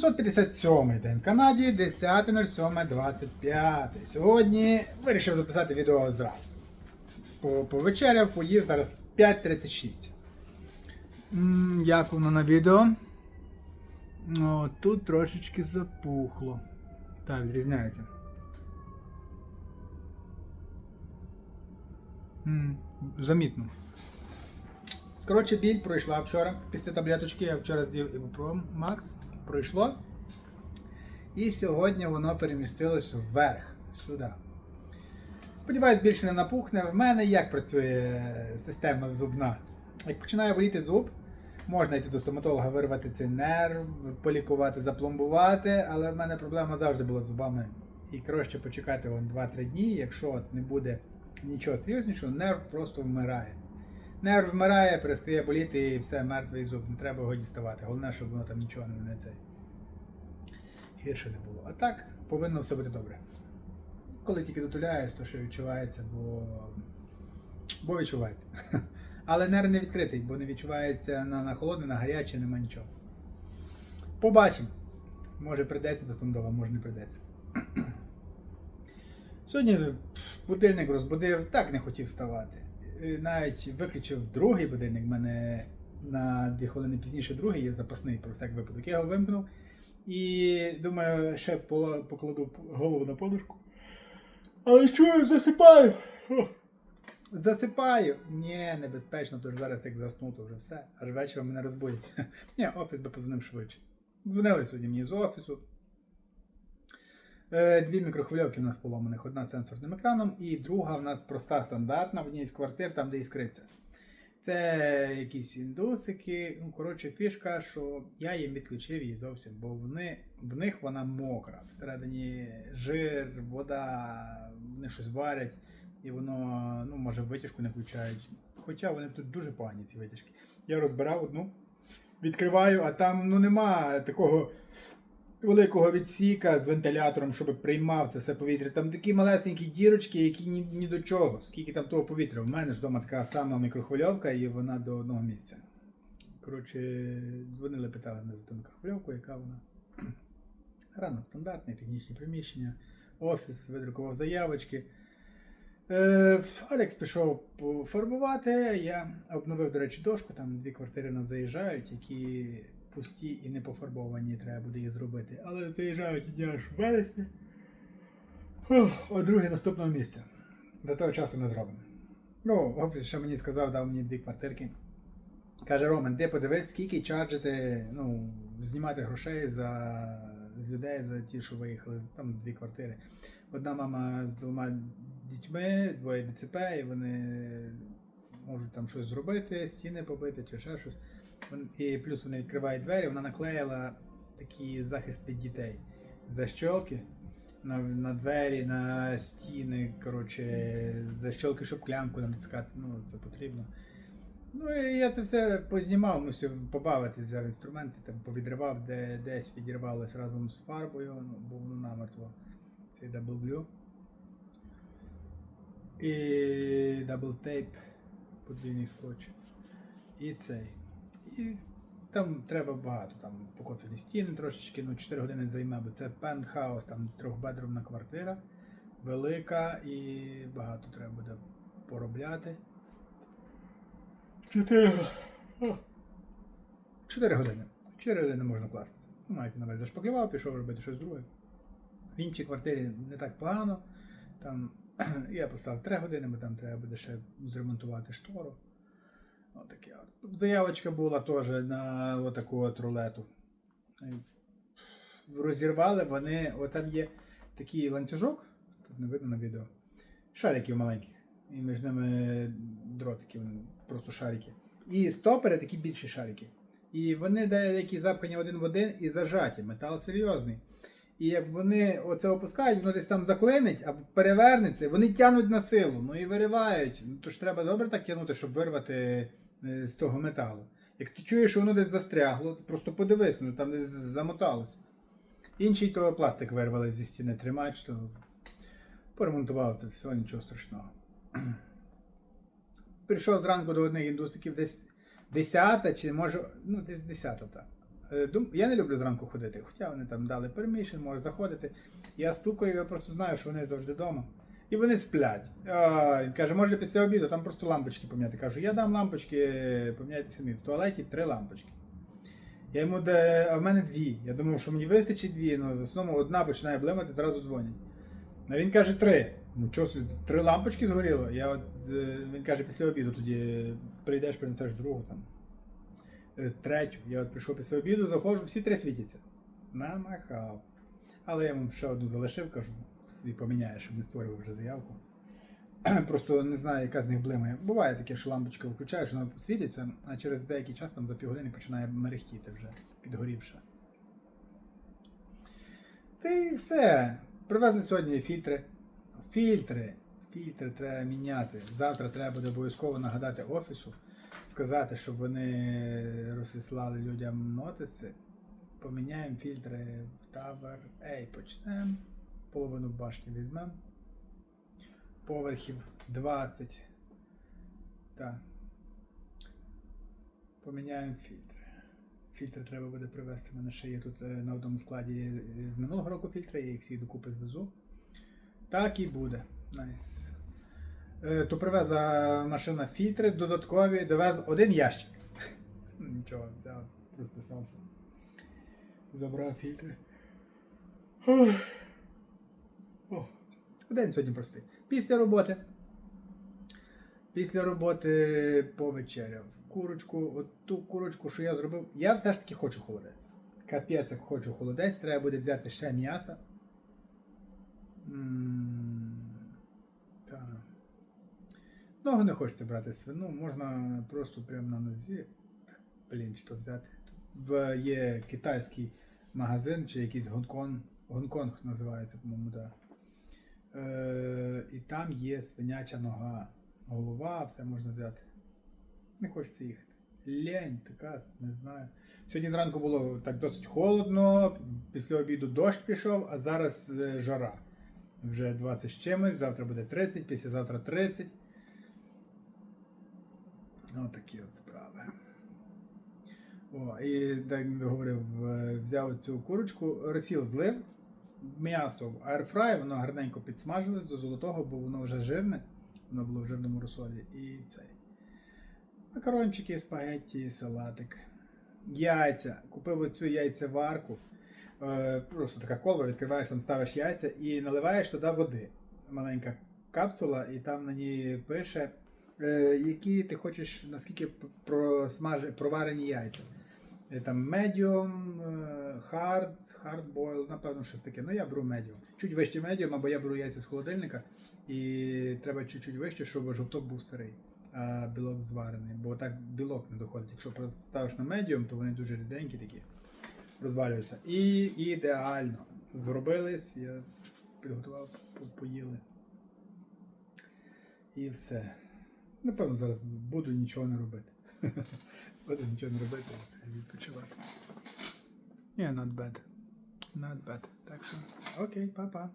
757 день в Канаді, 10.07.25. Сьогодні вирішив записати відео зразу. По- Повечеряв, поїв, зараз 5.36. Як воно на відео? О, тут трошечки запухло. Так, відрізняється. Замітно. Коротше, біль пройшла вчора. Після таблеточки я вчора з'їв Ібупром Макс. Пройшло. І сьогодні воно перемістилось вверх, сюди. Сподіваюсь, більше не напухне. В мене як працює система зубна? Як починає боліти зуб, можна йти до стоматолога, вирвати цей нерв, полікувати, запломбувати, але в мене проблема завжди була з зубами. І краще почекати вон 2-3 дні, якщо от не буде нічого серйознішого, нерв просто вмирає. Нерв вмирає, перестає боліти і все, мертвий зуб, не треба його діставати. Головне, щоб воно там нічого не, цей. Гірше не було. А так повинно все бути добре. Коли тільки дотуляєш, то що відчувається, бо, бо відчувається. Але нерв не відкритий, бо не відчувається на, на холодне, на гаряче, нема нічого. Побачимо. Може прийдеться до стомдола, може не прийдеться. Сьогодні будильник розбудив, так не хотів вставати. Е, Навіть виключив другий будильник, в мене на 2 хвилини пізніше другий є запасний про всяк випадок. Я його вимкнув і думаю, ще покладу голову на подушку. Але чую, засипаю. Засипаю. Ні, небезпечно, тож зараз як засну, то вже все. Аж вечором мене розбудять. Ні, офіс би позвонив швидше. Дзвонили сьогодні мені з офісу. Е, Дві мікрохвильовки в нас поломаних. Одна з сенсорним екраном, і друга в нас проста стандартна в одній з квартир, там де іскриться. Це якісь індусики. Ну, коротше, фішка, що я їм відключив її зовсім, бо вони, в них вона мокра. Всередині жир, вода, вони щось варять, і воно, ну, може, витяжку не включають. Хоча вони тут дуже погані, ці витяжки. Я розбирав одну, відкриваю, а там ну, нема такого великого відсіка з вентилятором, щоб приймав це все повітря. Там такі малесенькі дірочки, які ні, ні до чого. Скільки там того повітря. У мене ж вдома така сама мікрохвильовка, і вона до одного місця. Коротше, дзвонили, питали мене за ту мікрохвильовку, яка вона. Рано стандартне, технічні приміщення, офіс, видрукував заявочки. Е, Алекс пішов пофарбувати. Я обновив, до речі, дошку. Там дві квартири нас заїжджають, які пусті і не пофарбовані, треба буде їх зробити. Але заїжджають іде аж в вересні. А друге наступного місця. До того часу ми зробимо. Ну, офіс ще мені сказав, дав мені дві квартирки. Каже, Роман, ти подивись, скільки чарджите, ну, знімати грошей за, з людей за ті, що виїхали, там дві квартири. Одна мама з двома дітьми, двоє ДЦП, і вони можуть там щось зробити, стіни побити чи ще щось. І плюс вони відкривають двері, вона наклеїла такий захист від дітей. Защолки на, на двері, на стіни, коротше, защолки, щоб клямку натискати, ну це потрібно. Ну і я це все познімав, мусив побавити, взяв інструменти, там повідривав, де десь відірвалось разом з фарбою, ну, бо воно намертво. Цей глю. І дабл тейп, подвійний скотч. І цей. І там треба багато, там покоцані стіни трошечки, ну 4 години займе, бо це пентхаус, там трьохбедрумна квартира, велика і багато треба буде поробляти. 4 4 години. 4 години можна класти. Ну, мається на зашпаклював, пішов робити щось друге. В іншій квартирі не так погано. Там я поставив 3 години, бо там треба буде ще зремонтувати штору. Отаке от. Заявочка була теж на отаку от рулету. Е, Розірвали вони, от там є такий ланцюжок, тут не видно на відео, шариків маленьких. І між ними дротики, просто шарики. І стопери такі більші шарики. І вони деякі запхані один в один і зажаті. Метал серйозний. І як вони оце опускають, воно десь там заклинить або перевернеться, вони тягнуть на силу, ну і виривають. Ну, Тож треба добре так тягнути, щоб вирвати з того металу. Як ти чуєш, що воно десь застрягло, просто подивись, ну там десь замоталось. Інший то пластик вирвали зі стіни тримач, то поремонтував це все, нічого страшного. Прийшов зранку до одних індусиків десь 10 чи може, ну десь 10 та. Е, Я не люблю зранку ходити, хоча вони там дали пермішн, можеш заходити. Я стукаю, я просто знаю, що вони завжди вдома. І вони сплять. А, каже, може після обіду там просто лампочки поміняти. Кажу, я дам лампочки, поміняйте самі. В туалеті три лампочки. Я йому де, а в мене дві. Я думав, що мені вистачить дві, але в основному одна починає блимати, зразу дзвонять. А він каже три. Ну чого три лампочки згоріло. Я от, він каже, після обіду тоді прийдеш, принесеш другу там. Е, Третю. Я от прийшов після обіду, заходжу, всі три світяться. Намахав. Але я йому ще одну залишив, кажу, собі поміняє, щоб не створював вже заявку. Просто не знаю, яка з них блимає. Буває таке, що лампочка включаєш, вона світиться, а через деякий час там за півгодини починає мерехтіти вже, підгорівши. Та й все. Привезли сьогодні фільтри. Фільтри. Фільтри треба міняти. Завтра треба буде обов'язково нагадати офісу, сказати, щоб вони розіслали людям нотиси. Поміняємо фільтри в Tower A. Почнемо. Половину башні візьмемо. Поверхів 20. Так. Поміняємо фільтри. Фільтри треба буде привезти. У мене ще є тут е, на одному складі з минулого року фільтри, я їх всі докупи звезу. Так і буде. Найс. Е, То привезла машина фільтри додаткові, довезла один ящик. Нічого, взяв, розписався. Забрав фільтри. О. День сьогодні простий. Після роботи. Після роботи повечеряв. Курочку, от ту курочку, що я зробив. Я все ж таки хочу холодець. Капець, як хочу холодець, треба буде взяти ще м'яса. М, Так. Много не хочеться брати свину, можна просто прямо на нозі. Блін, що взяти. В, є китайський магазин чи якийсь Гонконг. Гонконг називається, по-моєму, так. Да. Е, і там є свиняча нога, голова, все можна взяти. Не хочеться їхати. Лень така, не знаю. Сьогодні зранку було так досить холодно, після обіду дощ пішов, а зараз е, жара. Вже 20 з чимось, завтра буде 30, післязавтра 30. Отакі от справи. О, і так говорив, е, взяв цю курочку, розсіл злив, м'ясо в аерфрай, воно гарненько підсмажилось до золотого, бо воно вже жирне, воно було в жирному розсолі. І цей. Макарончики, спагетті, салатик. Яйця. Купив оцю яйцеварку. Е, Просто така колба, відкриваєш, там ставиш яйця і наливаєш туди води. Маленька капсула, і там на ній пише, е, які ти хочеш, наскільки просмаж... проварені яйця. Е, Там е, hard, hard boil, напевно, щось таке. Ну я беру medium. Чуть вище medium, або я беру яйця з холодильника, і треба чуть-чуть вище, щоб жовток був сирий, а білок зварений. Бо так білок не доходить. Якщо ставиш на medium, то вони дуже ріденькі такі, розвалюються. І ідеально. Зробились, я підготував, поїли. І все. Напевно, зараз буду нічого не робити. Буду нічого не робити, це відпочивати. Yeah, not bad. Not bad. Actually, okay, papa.